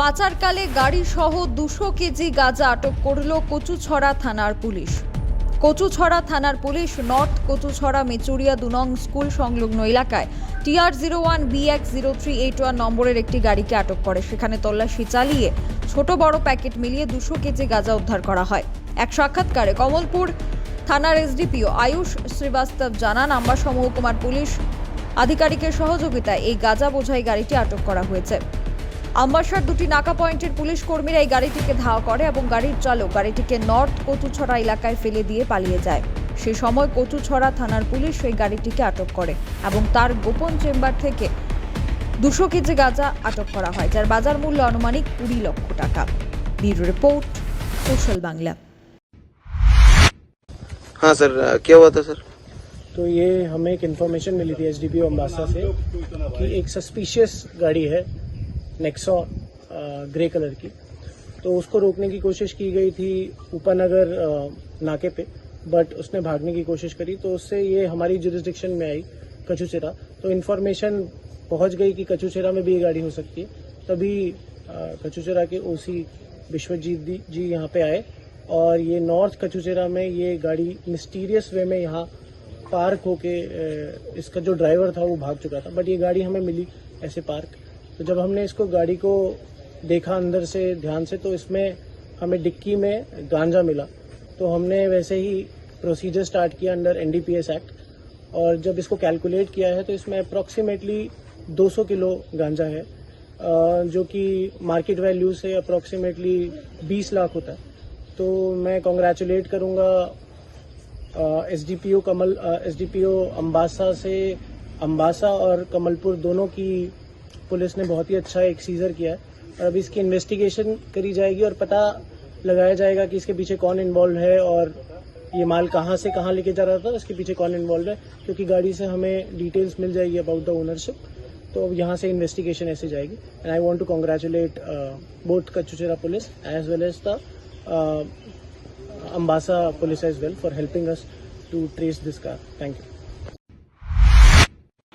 পাচারকালে গাড়ি সহ দুশো কেজি গাঁজা আটক করল কচুছড়া থানার পুলিশ। কচুছড়া থানার পুলিশ নর্থ কচুছড়া মেচুরিয়া দুনং স্কুল সংলগ্ন এলাকায় TR zero one BX zero three eight one নম্বরের একটি গাড়িকে আটক করে। সেখানে তল্লাশি চালিয়ে ছোট বড় প্যাকেট মিলিয়ে দুশো কেজি গাঁজা উদ্ধার করা হয়। এক সাক্ষাৎকারে কমলপুর থানার এসডিপিও আয়ুষ শ্রীবাস্তব জানান আম্বাসা মহকুমার পুলিশ আধিকারিকের সহযোগিতায় এই গাঁজা বোঝাই গাড়িটি আটক করা হয়েছে। আম্বাসার দুটি নাকা পয়েন্টের পুলিশ কর্মীরা এই গাড়িটিকে ধাওয়া করে এবং গাড়ির চালক গাড়িটিকে নর্থ কচুছড়া এলাকায় ফেলে দিয়ে পালিয়ে যায় সেই সময় কচুছড়া থানার পুলিশ সেই গাড়িটিকে আটক করে এবং তার গোপন চেম্বার থেকে দুশো কেজি গাঁজা আটক করা হয় যার বাজার মূল্য আনুমানিক কুড়ি লক্ষ টাকা ব্যুরো রিপোর্ট সোশ্যাল বাংলা हाँ सर क्या हुआ था सर तो ये हमें एक इन्फॉर्मेशन मिली थी एच डी अम्बासा से कि एक सस्पिशियस गाड़ी है नेक्सॉ ग्रे कलर की। तो उसको रोकने की कोशिश की गई थी ऊपरनगर अ, नाके पे बट उसने भागने की कोशिश करी। तो उससे ये हमारी जुरिस्डिक्शन में आई कचूचेरा। तो इन्फॉर्मेशन पहुँच गई कि कचूचेरा में भी ये गाड़ी हो सकती है। तभी अ, कचूचेरा के ओसी विश्वजीत जी यहाँ पे आए और ये नॉर्थ कचूचेरा में ये गाड़ी मिस्टीरियस वे में यहाँ पार्क होके इसका जो ड्राइवर था वो भाग चुका था। बट ये गाड़ी हमें मिली ऐसे पार्क तो जब हमने इसको गाड़ी को देखा अंदर से, ध्यान से तो इसमें हमें डिक्की में गांजा मिला। तो हमने वैसे ही प्रोसीजर स्टार्ट किया अंडर एनडीपीएस एक्ट और जब इसको कैलकुलेट किया है तो इसमें अप्रोक्सीमेटली 200 किलो गांजा है जो कि मार्केट वैल्यू से अप्रोक्सीमेटली 20 लाख होता है। तो मैं कॉन्ग्रेचुलेट करूँगा S D P O Kamal S D P O Ambassa से अम्बासा और कमलपुर दोनों की पुलिस ने बहुत ही अच्छा एक सीजर किया है और अभी इसकी इन्वेस्टिगेशन करी जाएगी और पता लगाया जाएगा कि इसके पीछे कौन इन्वॉल्व है और ये माल कहाँ से कहाँ लेके जा रहा था, इसके पीछे कौन इन्वॉल्व है, क्योंकि गाड़ी से हमें डिटेल्स मिल जाएगी अबाउट द ओनरशिप तो अब यहाँ से इन्वेस्टिगेशन ऐसे जाएगी and I want to congratulate both Kachuchhara police as well as the Ambasa police as well for helping us to trace this car. Thank you.